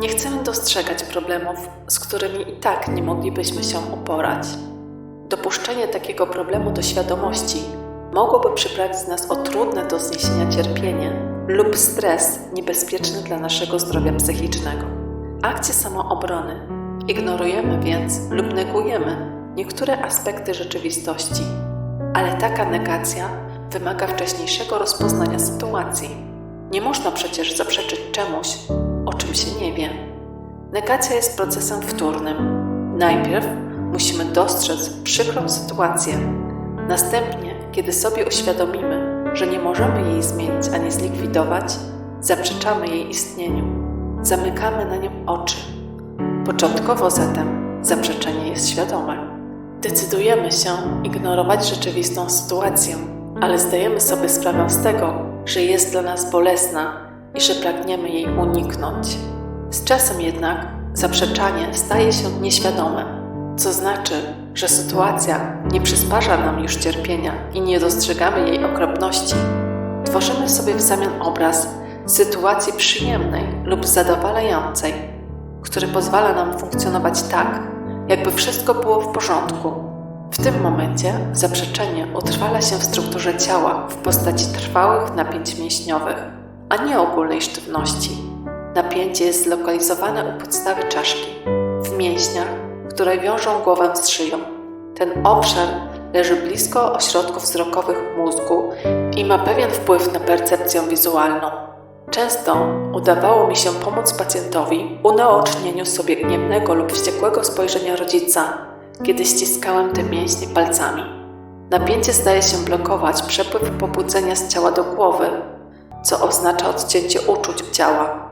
Nie chcemy dostrzegać problemów, z którymi i tak nie moglibyśmy się uporać. Dopuszczenie takiego problemu do świadomości mogłoby przyprawić nas o trudne do zniesienia cierpienie lub stres niebezpieczny dla naszego zdrowia psychicznego. Akcje samoobrony. Ignorujemy więc lub negujemy niektóre aspekty rzeczywistości, ale taka negacja wymaga wcześniejszego rozpoznania sytuacji. Nie można przecież zaprzeczyć czemuś, o czym się wie. Negacja jest procesem wtórnym. Najpierw musimy dostrzec przykrą sytuację. Następnie, kiedy sobie uświadomimy, że nie możemy jej zmienić ani zlikwidować, zaprzeczamy jej istnieniu. Zamykamy na nią oczy. Początkowo zatem zaprzeczenie jest świadome. Decydujemy się ignorować rzeczywistą sytuację, ale zdajemy sobie sprawę z tego, że jest dla nas bolesna i że pragniemy jej uniknąć. Z czasem jednak zaprzeczanie staje się nieświadome, co znaczy, że sytuacja nie przysparza nam już cierpienia i nie dostrzegamy jej okropności. Tworzymy sobie w zamian obraz sytuacji przyjemnej lub zadowalającej, który pozwala nam funkcjonować tak, jakby wszystko było w porządku. W tym momencie zaprzeczenie utrwala się w strukturze ciała w postaci trwałych napięć mięśniowych, a nie ogólnej sztywności. Napięcie jest zlokalizowane u podstawy czaszki, w mięśniach, które wiążą głowę z szyją. Ten obszar leży blisko ośrodków wzrokowych mózgu i ma pewien wpływ na percepcję wizualną. Często udawało mi się pomóc pacjentowi unaocznieniu sobie gniewnego lub wściekłego spojrzenia rodzica, kiedy ściskałem te mięśnie palcami. Napięcie zdaje się blokować przepływ pobudzenia z ciała do głowy, co oznacza odcięcie uczuć ciała.